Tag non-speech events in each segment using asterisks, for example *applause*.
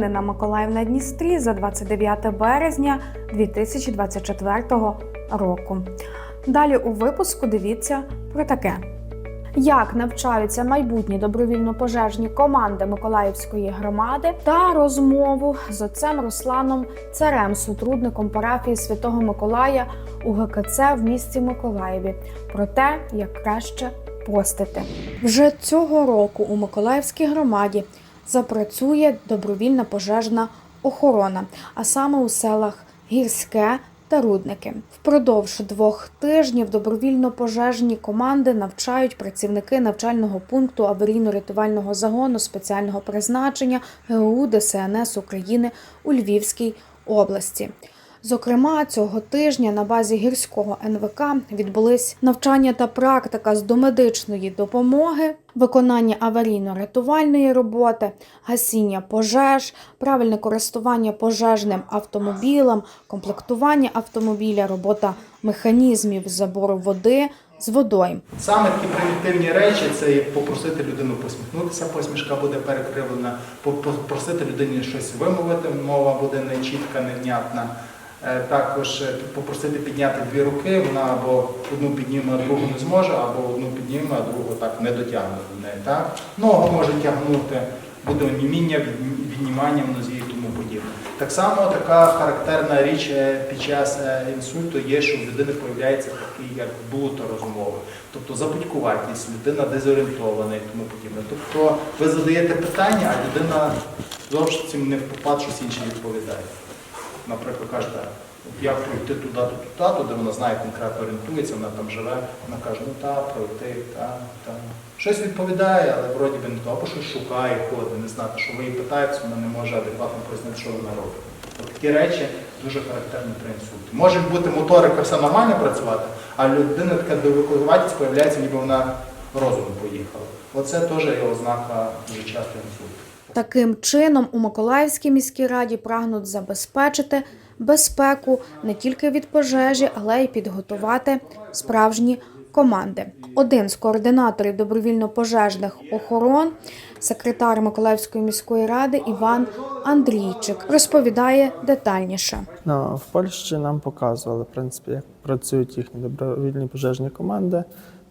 Новини на Миколаїв на Дністрі за 29 березня 2024 року. Далі у випуску дивіться про таке. Як навчаються майбутні добровільно-пожежні команди Миколаївської громади та розмову з отцем Русланом Царем, сотрудником парафії Святого Миколая у ГКЦ в місті Миколаєві про те, як краще постити. Вже цього року у Миколаївській громаді запрацює добровільна пожежна охорона, а саме у селах Гірське та Рудники. Впродовж двох тижнів добровільно-пожежні команди навчають працівники навчального пункту аварійно-рятувального загону спеціального призначення ГУ ДСНС України у Львівській області. Зокрема, цього тижня на базі гірського НВК відбулись навчання та практика з домедичної допомоги, виконання аварійно-рятувальної роботи, гасіння пожеж, правильне користування пожежним автомобілем, комплектування автомобіля, робота механізмів забору води з водою. Саме такі примітивні речі це попросити людину посміхнутися, посмішка буде перекривлена, попросити людині щось вимовити, мова буде нечітка, невнятна. Е, Також е, попросити підняти дві руки, вона або одну підніме, а другу не зможе, або одну підніме, а другу так не дотягне до неї. Так? Ногу може тягнути, буде оніміння, віднімання в нозі і тому подібне. Так само така характерна річ е, під час інсульту є, що в людини з'являється такий як блуто розмови, тобто забудькуватість, людина дезорієнтована і тому подібне. Тобто ви задаєте питання, а людина зовсім не в попад щось інше відповідає. Наприклад, кажете, як пройти туди, то туди, туди вона знає, конкретно орієнтується, вона там живе, вона каже, ну так, пройти, так, так. Щось відповідає, але вроді би не то, або щось шукає, ходить, не знати, що ви її питаєте, вона не може адекватно пояснити, що вона робить. Такі речі дуже характерні при інсульті. Може бути моторика все нормально працювати, а людина така довиконуватість з'являється, ніби вона розумом поїхала. Оце теж є ознака дуже часто інсульту. Таким чином, у Миколаївській міській раді прагнуть забезпечити безпеку не тільки від пожежі, але й підготувати справжні команди. Один з координаторів добровільно-пожежних охорон, секретар Миколаївської міської ради Іван Андрійчик, розповідає детальніше. Ну, в Польщі нам показували, в принципі, як працюють їхні добровільні пожежні команди.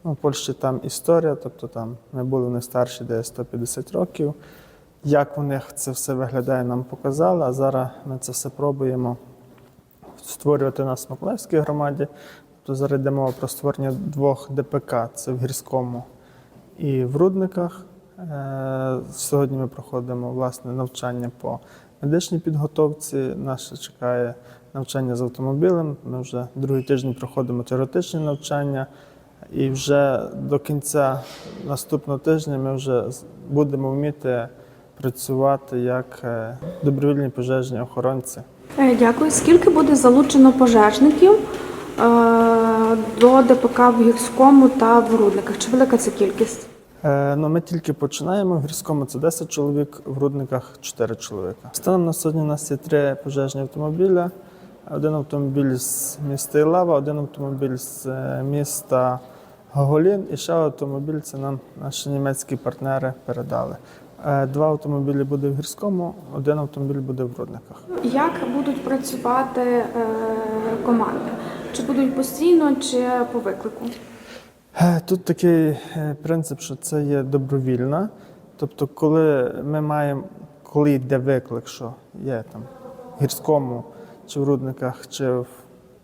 Ну, в Польщі там історія, тобто там ми були вони старші, десь 150 років. Як у них це все виглядає, нам показали, а зараз ми це все пробуємо створювати на Смоклевській громаді. Тобто зараз йде мова про створення двох ДПК це в гірському і в Рудниках. Е, Сьогодні ми проходимо власне навчання по медичній підготовці. Нас чекає навчання з автомобілем. Ми вже другий тиждень проходимо теоретичні навчання, і вже до кінця наступного тижня ми вже будемо вміти працювати як е, добровільні пожежні охоронці. Е, Дякую. Скільки буде залучено пожежників е, до ДПК в гірському та в Рудниках? Чи велика це кількість? Ну, ми тільки починаємо. В гірському це 10 чоловік, в рудниках 4 чоловіка. Станом на сьогодні у нас є три пожежні автомобіля. Один автомобіль з міста Ілава, один автомобіль з міста Гоголін і ще автомобіль це нам наші німецькі партнери передали. Е, Два автомобілі буде в гірському, один автомобіль буде в рудниках. Як будуть працювати е, команди? Чи будуть постійно, чи по виклику? Е, Тут такий принцип, що це є добровільна. Тобто, коли ми маємо, коли йде виклик, що є там в гірському, чи в рудниках, чи в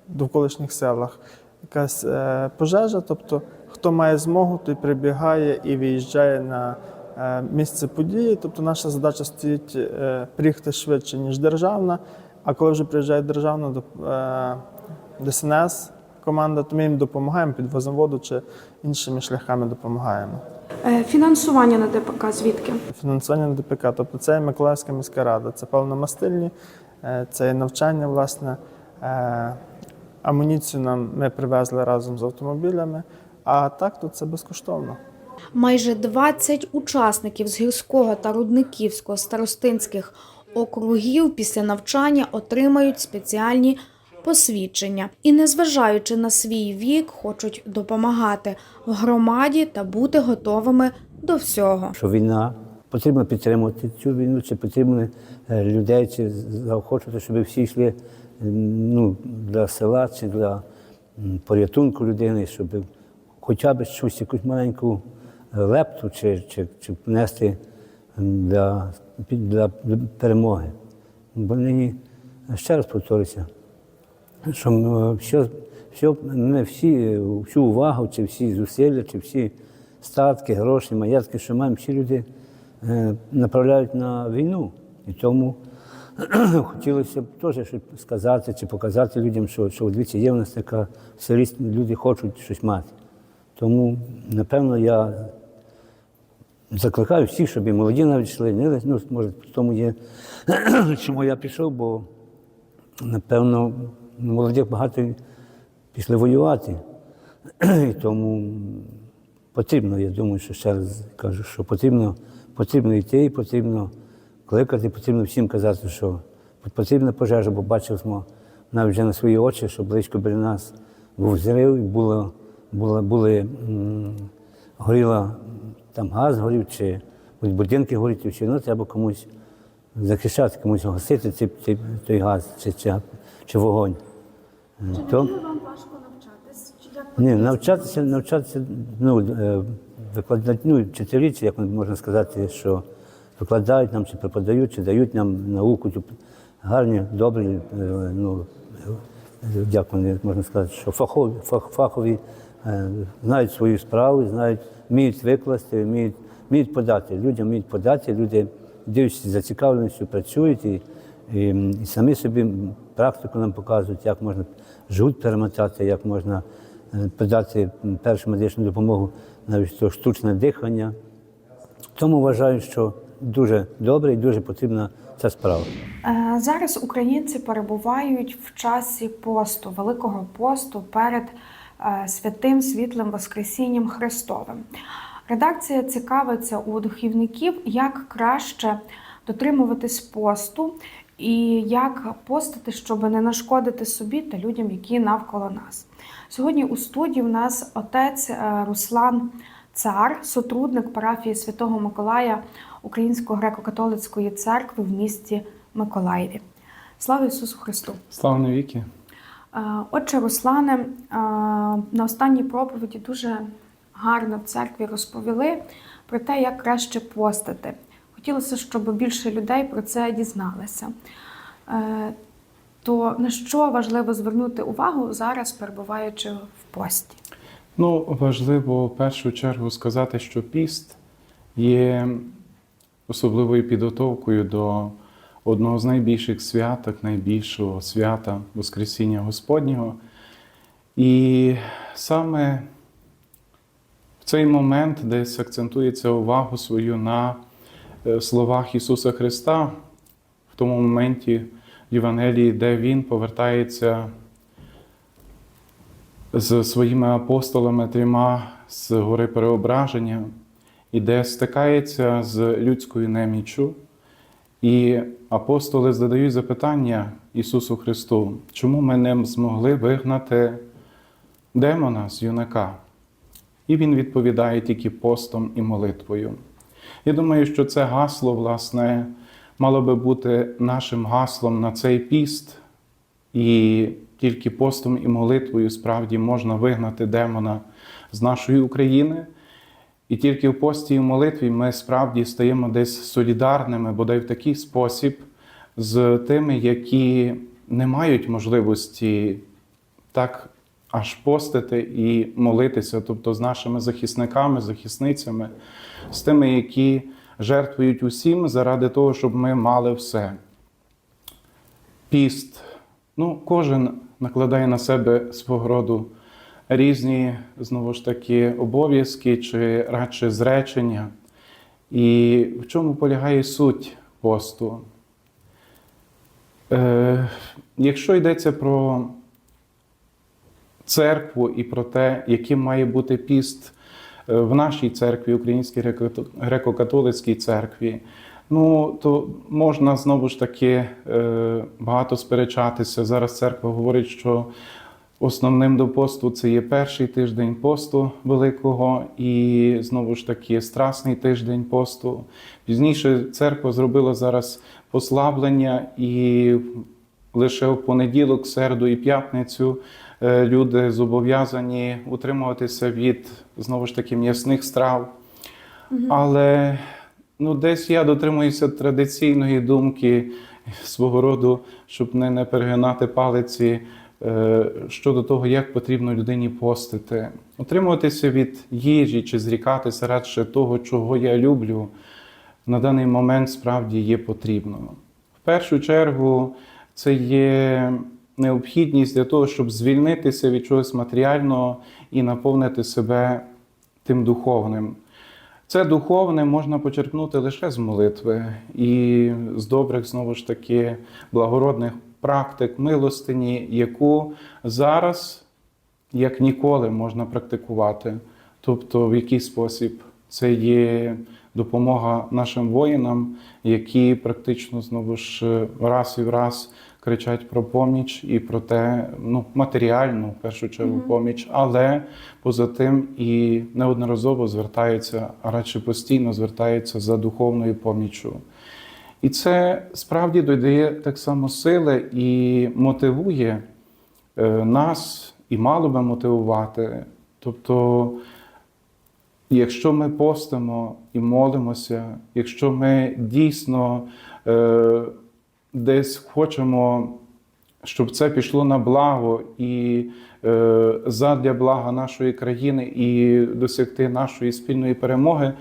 довколишніх селах якась пожежа, тобто хто має змогу, той прибігає і виїжджає на місце події. Тобто наша задача стоїть е, приїхати швидше, ніж державна. А коли вже приїжджає державна е, ДСНС, команда, то ми їм допомагаємо, підвозимо воду чи іншими шляхами допомагаємо. Е, фінансування на ДПК звідки? Фінансування на ДПК, тобто це Миколаївська міська рада, це певномастильні, е, це навчання, власне. Е, Амуніцію нам ми привезли разом з автомобілями, а так то це безкоштовно. Майже 20 учасників з гірського та рудниківського старостинських округів після навчання отримають спеціальні посвідчення і, незважаючи на свій вік, хочуть допомагати в громаді та бути готовими до всього. що війна потрібно підтримувати цю війну, чи потрібно е, людей, чи заохочувати, щоб всі йшли ну, для села чи для порятунку людини, щоб хоча б щось, якусь маленьку лепту чи, чи, чи внести для, для перемоги. Бо нині, ще раз повторюся, що е, все, все, ми всі, всю увагу, чи всі зусилля, чи всі статки, гроші, маєтки, що маємо, всі люди е, направляють на війну. І тому *clears throat* хотілося б теж щось сказати чи показати людям, що, що дивіться, є в нас така в люди хочуть щось мати. Тому, напевно, я закликаю всіх, щоб і молоді навіть йшли. Ну, може, тому є, *clears throat* чому я пішов, бо напевно, молодих багато пішли воювати. *clears throat* І тому потрібно, я думаю, що ще раз кажу, що потрібно, потрібно йти, потрібно кликати, потрібно всім казати, що потрібна пожежа, бо бачив smo навіть вже на свої очі, що близько біля нас був зрив, було, було, були, м, горіла там газ горів, чи будинки горіти, чи ну, треба комусь захищати, комусь гасити цей, цей, той газ чи, чи, чи вогонь. Чи То, вам важко навчатись? Чи як ні, навчатися, навчатися, ну, е, викладати, ну, вчителі, чи як можна сказати, що викладають нам, чи преподають, чи дають нам науку, гарні, добрі, е, ну, як вони можна сказати, що фахові, фах, фахові е, знають свою справу, знають, вміють викласти, вміють, вміють подати. Людям вміють подати, люди дивлячись зацікавленістю, працюють і, і, і самі собі практику нам показують, як можна жгут перемотати, як можна е, подати першу медичну допомогу, навіть то штучне дихання. Тому вважаю, що дуже добре і дуже потрібна ця справа. Е, Зараз українці перебувають в часі посту, Великого посту перед святим світлим Воскресінням Христовим. Редакція цікавиться у духівників, як краще дотримуватись посту і як постити, щоб не нашкодити собі та людям, які навколо нас. Сьогодні у студії у нас отець е, Руслан Цар, сотрудник парафії Святого Миколая Української греко-католицької церкви в місті Миколаєві. Слава Ісусу Христу! Слава навіки. Е, Отче Руслане, е, на останній проповіді дуже гарно в церкві розповіли про те, як краще постити. Хотілося, щоб більше людей про це дізналися. Е, То на що важливо звернути увагу зараз, перебуваючи в пості? Ну, важливо в першу чергу сказати, що піст є особливою підготовкою до одного з найбільших святок, найбільшого свята Воскресіння Господнього. І саме в цей момент десь акцентується увагу свою на е, словах Ісуса Христа в тому моменті в Євангелії, де Він повертається з своїми апостолами трьома з гори переображення, і де стикається з людською неміччю. І апостоли задають запитання Ісусу Христу, чому ми не змогли вигнати демона з юнака? І Він відповідає тільки постом і молитвою. Я думаю, що це гасло, власне, мало би бути нашим гаслом на цей піст, і тільки постом і молитвою справді можна вигнати демона з нашої України. І тільки в пості і в молитві ми справді стаємо десь солідарними, бодай в такий спосіб, з тими, які не мають можливості так аж постити і молитися, тобто з нашими захисниками, захисницями, з тими, які жертвують усім заради того, щоб ми мали все. Піст. Ну, кожен накладає на себе свого роду різні, знову ж таки, обов'язки чи радше зречення. І в чому полягає суть посту? Е, якщо йдеться про церкву і про те, яким має бути піст е, в нашій церкві, Українській греко- греко-католицькій церкві, ну то можна знову ж таки е, багато сперечатися. Зараз церква говорить, що Основним до посту це є перший тиждень посту великого і знову ж таки страсний тиждень посту. Пізніше церква зробила зараз послаблення, і лише в понеділок, середу і п'ятницю е, люди зобов'язані утримуватися від знову ж таки м'ясних страв. Але ну, десь я дотримуюся традиційної думки свого роду, щоб не, не перегинати палиці щодо того, як потрібно людині постити. Утримуватися від їжі чи зрікатися радше того, чого я люблю, на даний момент справді є потрібно. В першу чергу, це є необхідність для того, щоб звільнитися від чогось матеріального і наповнити себе тим духовним. Це духовне можна почерпнути лише з молитви і з добрих, знову ж таки, благородних практик милостині, яку зараз, як ніколи, можна практикувати. Тобто, в який спосіб це є допомога нашим воїнам, які практично знову ж раз і в раз кричать про поміч і про те, ну, матеріальну в першу чергу поміч, але поза тим і неодноразово звертаються, а радше постійно звертаються за духовною поміччю. І це справді додає так само сили і мотивує е, нас, і мало би мотивувати. Тобто, якщо ми постимо і молимося, якщо ми дійсно е, десь хочемо, щоб це пішло на благо і е, задля блага нашої країни і досягти нашої спільної перемоги,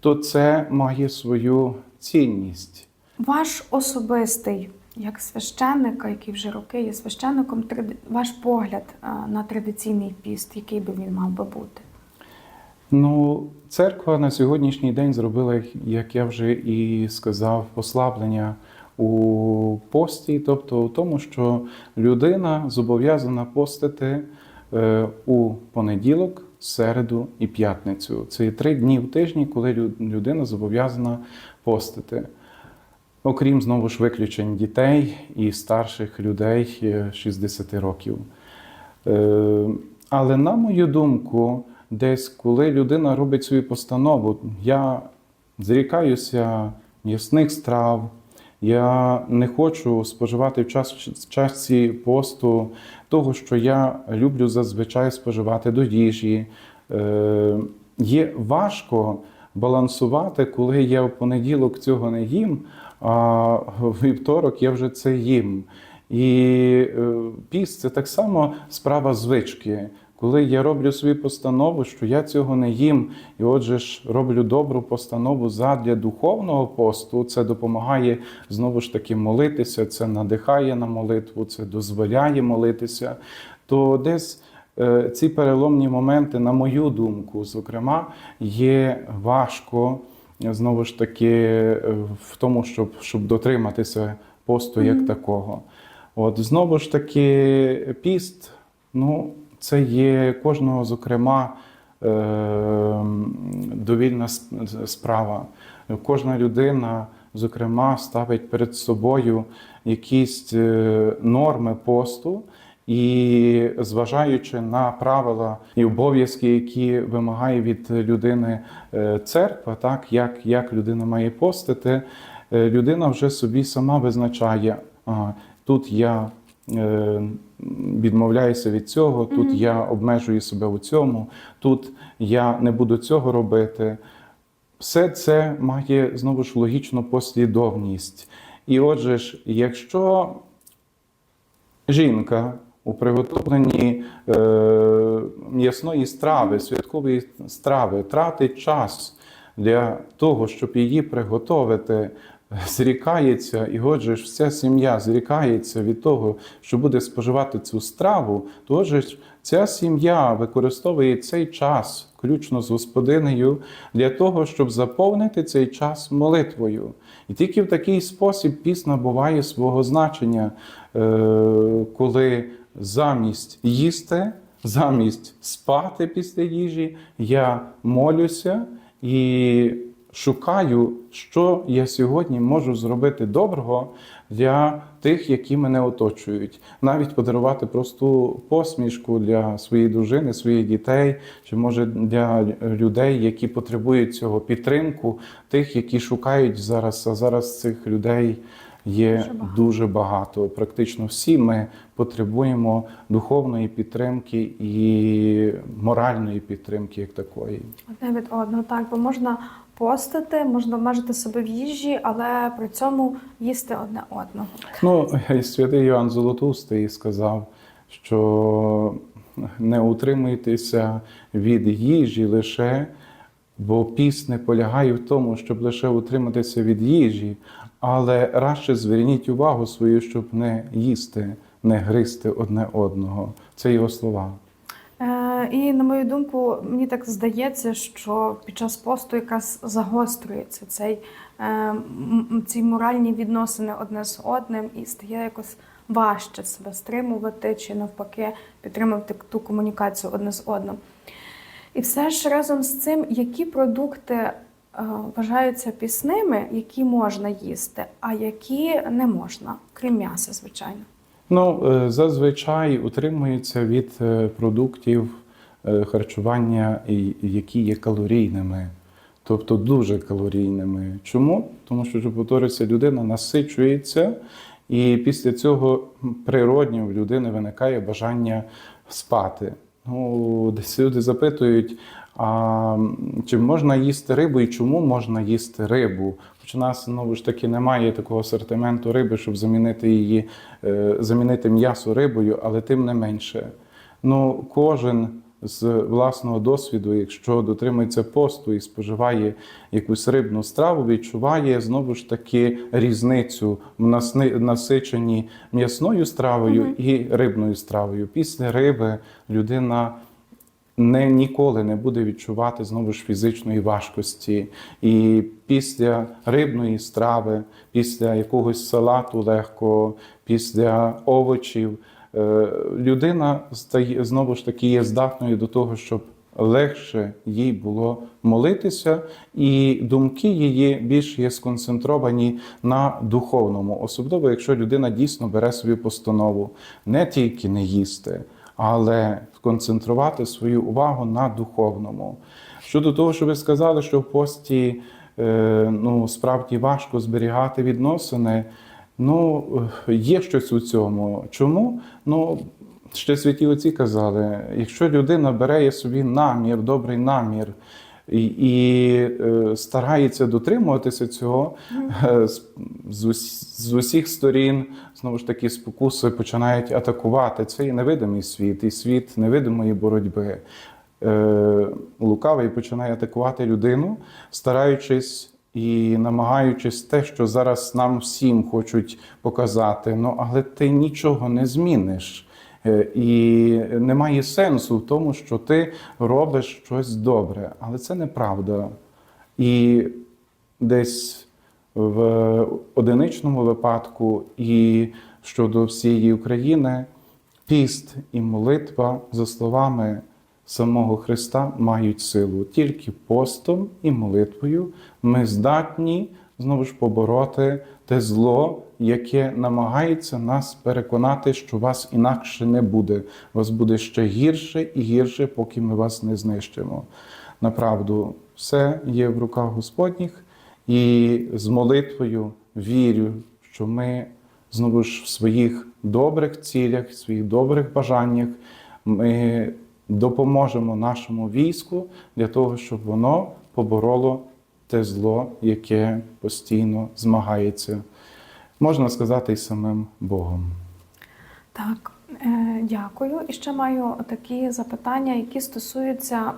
то це має свою цінність. Ваш особистий, як священника, який вже роки є священником, ваш погляд на традиційний піст, який би він мав би бути? Ну, церква на сьогоднішній день зробила, як я вже і сказав, послаблення у пості, тобто у тому, що людина зобов'язана постити е, у понеділок, середу і п'ятницю. Це три дні в тижні, коли людина зобов'язана постити. Окрім знову ж виключень дітей і старших людей е, 60 років. Е, Але на мою думку, десь коли людина робить свою постанову, я зрікаюся м'ясних страв, я не хочу споживати в часі посту того, що я люблю зазвичай споживати до їжі. Е, Є важко балансувати, коли я в понеділок цього не їм, а вівторок я вже це їм. І е, піст це так само справа звички. Коли я роблю свою постанову, що я цього не їм, і отже ж роблю добру постанову задля духовного посту, це допомагає знову ж таки молитися, це надихає на молитву, це дозволяє молитися, то десь е, ці переломні моменти, на мою думку, зокрема, є важко знову ж таки е, в тому, щоб, щоб дотриматися посту як такого. От знову ж таки, піст, ну, це є кожного, зокрема, е, довільна справа. Кожна людина, зокрема, ставить перед собою якісь е, норми посту. І зважаючи на правила і обов'язки, які вимагає від людини е, церква, так як, як людина має постити, е, людина вже собі сама визначає, а, тут я е, відмовляюся від цього, тут я обмежую себе у цьому, тут я не буду цього робити. Все це має знову ж логічну послідовність. І отже ж, якщо жінка у приготовленні е, м'ясної страви, святкової страви, тратить час для того, щоб її приготувати, зрікається, і отже ж вся сім'я зрікається від того, що буде споживати цю страву, то ж ця сім'я використовує цей час, включно з господинею, для того, щоб заповнити цей час молитвою. І тільки в такий спосіб піс набуває свого значення, е, коли замість їсти, замість спати після їжі, я молюся і шукаю, що я сьогодні можу зробити доброго для тих, які мене оточують, навіть подарувати просту посмішку для своєї дружини, своїх дітей, чи може для людей, які потребують цього підтримку, тих, які шукають зараз. А зараз цих людей є Дуже багато. дуже багато. Практично всі ми потребуємо духовної підтримки і моральної підтримки, як такої. Одне від одного, так, бо можна постити, можна обмежити себе в їжі, але при цьому їсти одне одного. Ну, святий Йоанн Золотустий сказав, що не утримуйтеся від їжі лише, бо піст не полягає в тому, щоб лише утриматися від їжі, але радше зверніть увагу свою, щоб не їсти, не гризти одне одного. Це його слова. Е, і на мою думку, мені так здається, що під час посту якраз загострюється цей, е, ці моральні відносини одне з одним і стає якось важче себе стримувати чи навпаки підтримувати ту комунікацію одне з одним. І все ж разом з цим, які продукти вважаються пісними, які можна їсти, а які не можна, крім м'яса, звичайно. Ну, е, зазвичай утримуються від е, продуктів е, харчування, які є калорійними, тобто дуже калорійними. Чому? Тому що, що повторюється, людина насичується, і після цього природньо в людини виникає бажання спати. Ну, десь люди запитують, а чи можна їсти рибу і чому можна їсти рибу? Хоч у нас знову ж таки немає такого асортименту риби, щоб замінити її, е, замінити м'ясо рибою, але тим не менше. Ну, кожен з власного досвіду, якщо дотримується посту і споживає якусь рибну страву, відчуває знову ж таки різницю в насиченні м'ясною стравою і рибною стравою. Після риби людина не ніколи не буде відчувати знову ж фізичної важкості. І після рибної страви, після якогось салату легкого, після овочів, е, людина стає знову ж таки є здатною до того, щоб легше їй було молитися, і думки її більш є сконцентровані на духовному, особливо якщо людина дійсно бере собі постанову не тільки не їсти, але сконцентрувати свою увагу на духовному. Щодо того, що ви сказали, що в пості е, ну, справді важко зберігати відносини. Ну, є щось у цьому. Чому? Ну, ще святі отці казали, якщо людина бере собі намір, добрий намір, і, і е, старається дотримуватися цього е, з, з, ус- з усіх сторін, знову ж таки, спокуси починають атакувати. Це і невидимий світ, і світ невидимої боротьби. Е, лукавий починає атакувати людину, стараючись і намагаючись те, що зараз нам всім хочуть показати. Ну, але ти нічого не зміниш. Е, І немає сенсу в тому, що ти робиш щось добре, але це неправда. І десь в одиничному випадку, і щодо всієї України, піст і молитва, за словами самого Христа, мають силу. Тільки постом і молитвою ми здатні знову ж побороти те зло, яке намагається нас переконати, що вас інакше не буде. Вас буде ще гірше і гірше, поки ми вас не знищимо. Направду, все є в руках Господніх, і з молитвою вірю, що ми знову ж в своїх добрих цілях, в своїх добрих бажаннях ми допоможемо нашому війську для того, щоб воно побороло те зло, яке постійно змагається, можна сказати, і самим Богом. Так, е, дякую. І ще маю такі запитання, які стосуються,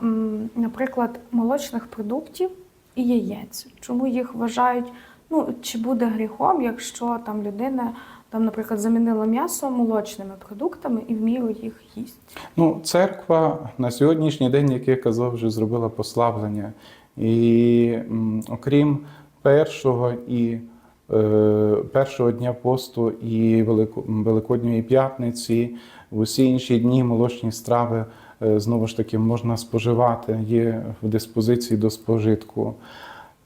наприклад, молочних продуктів і яєць. Чому їх вважають? Ну, чи буде гріхом, якщо там людина, там, наприклад, замінила м'ясо молочними продуктами і в міру їх їсть? Ну, церква на сьогоднішній день, як я казав, вже зробила послаблення. І окрім першого і е, першого дня посту і Великодньої п'ятниці, в усі інші дні молочні страви е, знову ж таки можна споживати, є в диспозиції до спожитку.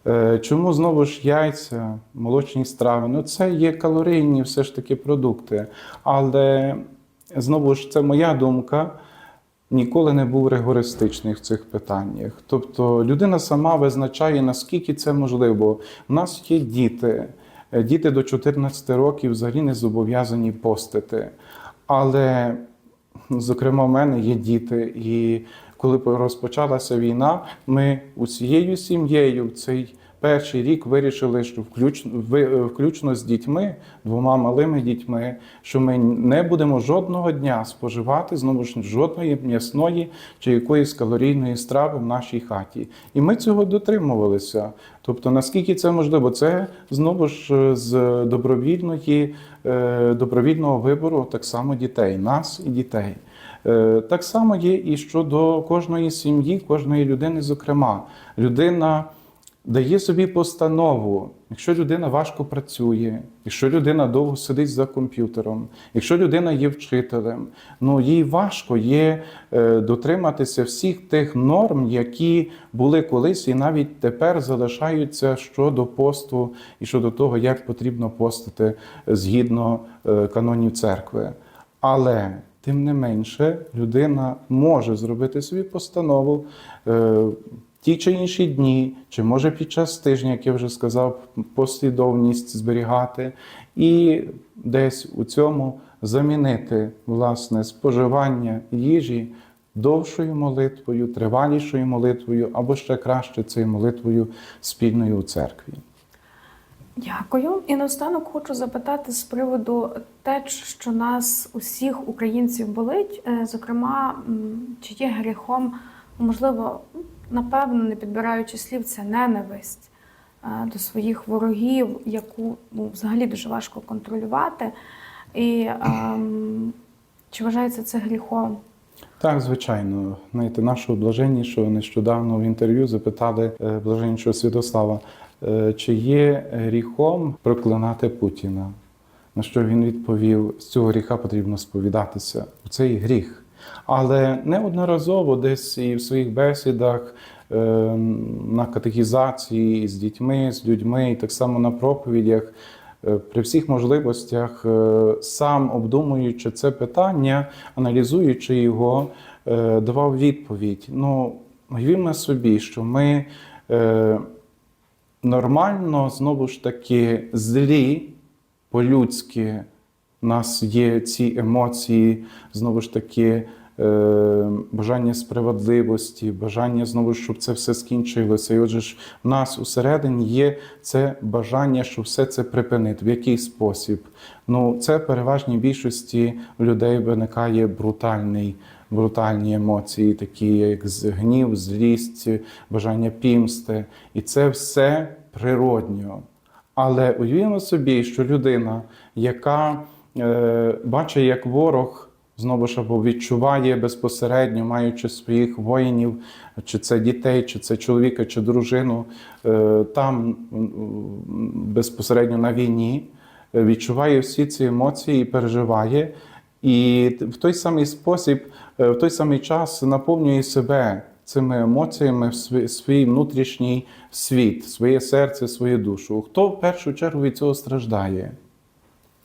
Е, Чому знову ж яйця, молочні страви? Ну, це є калорійні все ж таки продукти. Але знову ж це моя думка. Ніколи не був ригористичний в цих питаннях. Тобто людина сама визначає, наскільки це можливо. У нас є діти. Е, Діти до 14 років взагалі не зобов'язані постити. Але, зокрема, в мене є діти, і коли розпочалася війна, ми усією сім'єю в цей перший рік вирішили, що включно, ви- включно з дітьми, двома малими дітьми, що ми не будемо жодного дня споживати знову ж жодної м'ясної чи якоїсь калорійної страви в нашій хаті. І ми цього дотримувалися. Тобто, наскільки це можливо, це знову ж е, з добровільної, е, добровільного вибору так само дітей, нас і дітей. Е, Так само є і щодо кожної сім'ї, кожної людини, зокрема, людина дає собі постанову. Якщо людина важко працює, якщо людина довго сидить за комп'ютером, якщо людина є вчителем, ну їй важко є е, дотриматися всіх тих норм, які були колись і навіть тепер залишаються щодо посту і щодо того, як потрібно постити згідно е, канонів церкви. Але тим не менше, людина може зробити собі постанову е, ті чи інші дні, чи може під час тижня, як я вже сказав, послідовність зберігати, і десь у цьому замінити власне споживання їжі довшою молитвою, тривалішою молитвою, або ще краще цією молитвою спільною у церкві. Дякую. І наостанок хочу запитати з приводу те, що нас усіх українців болить. Е, Зокрема, чи є гріхом, можливо, напевно, не підбираючи слів, це ненависть е, до своїх ворогів, яку ну, взагалі дуже важко контролювати. І ем, чи вважається це гріхом? Так, звичайно. Знаєте, нашого блаженнішого нещодавно в інтерв'ю запитали е, блаженнішого Святослава, е, чи є гріхом проклинати Путіна. На що він відповів: з цього гріха потрібно сповідатися. Це і гріх. Але неодноразово десь і в своїх бесідах е, на катехізації з дітьми, з людьми, і так само на проповідях. Е, При всіх можливостях, е, сам обдумуючи це питання, аналізуючи його, давав відповідь. Ну, уявімо собі, що ми нормально, знову ж таки, злі, по-людськи, у нас є ці емоції, знову ж таки, е, бажання справедливості, бажання знову, щоб це все скінчилося. І отже ж, в нас усередині є це бажання, щоб все це припинити. В який спосіб? Ну, це переважній більшості людей виникає брутальний. Брутальні емоції, такі як гнів, злість, бажання пімсти. І це все природньо. Але уявімо собі, що людина, яка бачить, як ворог знову ж або відчуває безпосередньо, маючи своїх воїнів, чи це дітей, чи це чоловіка, чи дружину, е, там безпосередньо на війні, е, відчуває всі ці емоції і переживає. І в той самий спосіб, е, в той самий час наповнює себе цими емоціями в свій внутрішній світ, своє серце, свою душу. Хто в першу чергу від цього страждає?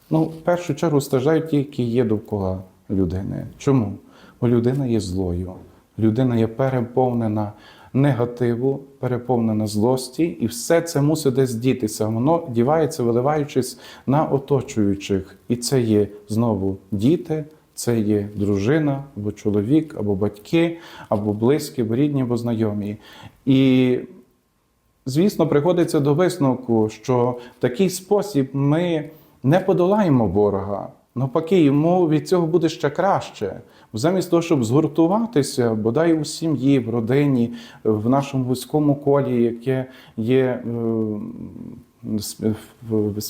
Ну, в першу чергу страждають ті, які є довкола людини. Чому? Бо людина є злою, людина є переповнена негативу, переповнена злості, і все це мусить десь дітися. Воно дівається, виливаючись на оточуючих. І це є знову діти, це є дружина, або чоловік, або батьки, або близькі, або рідні, або знайомі. І звісно, приходиться до висновку, що в такий спосіб ми не подолаємо ворога. Навпаки, йому від цього буде ще краще. Замість того, щоб згуртуватися, бодай у сім'ї, в родині, в нашому вузькому колі, яке є е,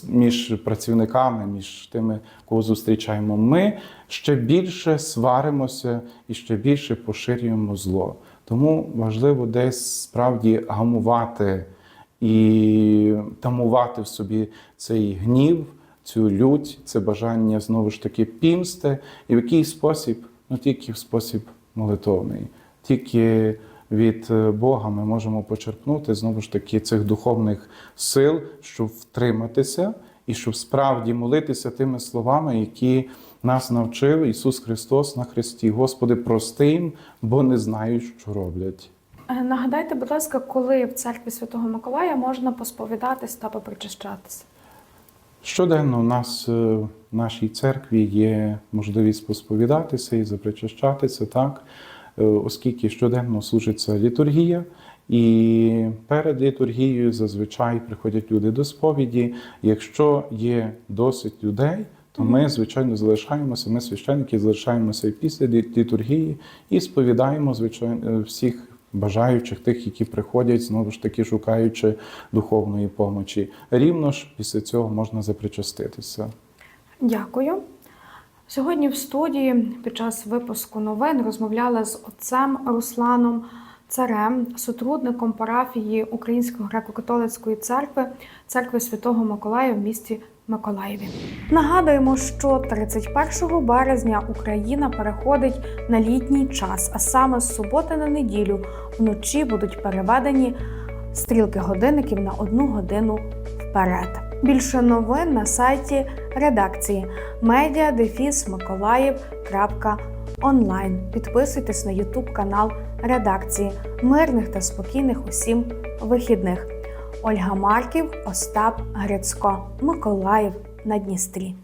між працівниками, між тими, кого зустрічаємо, ми ще більше сваримося і ще більше поширюємо зло. Тому важливо десь справді гамувати і тамувати в собі цей гнів, цю лють, це бажання знову ж таки пімсти. І в який спосіб? Ну тільки в спосіб молитовний, тільки від е, Бога ми можемо почерпнути знову ж таки цих духовних сил, щоб втриматися і щоб справді молитися тими словами, які нас навчив Ісус Христос на Христі. Господи, прости їм, бо не знають, що роблять. Е, Нагадайте, будь ласка, коли в церкві Святого Миколая можна посповідатись та попричащатися? Щоденно у нас е, в нашій церкві є можливість посповідатися і запричащатися, так, Е, оскільки щоденно служиться літургія, і перед літургією зазвичай приходять люди до сповіді. Якщо є досить людей, то ми, звичайно, залишаємося, ми священники залишаємося і після літургії і сповідаємо, звичайно, всіх бажаючих, тих, які приходять, знову ж таки шукаючи духовної помочі. Рівно ж після цього можна запричаститися. Дякую. Сьогодні в студії під час випуску новин розмовляла з отцем Русланом Царем, сотрудником парафії Української греко-католицької церкви, церкви Святого Миколая в місті Миколаєві. Нагадуємо, що 31 березня Україна переходить на літній час, а саме з суботи на неділю вночі будуть переведені стрілки годинників на одну годину вперед. Більше новин на сайті редакції media-mиколаїв.онлайн. Підписуйтесь на YouTube канал редакції. Мирних та спокійних усім вихідних. Ольга Марків, Остап Грицько, Миколаїв на Дністрі.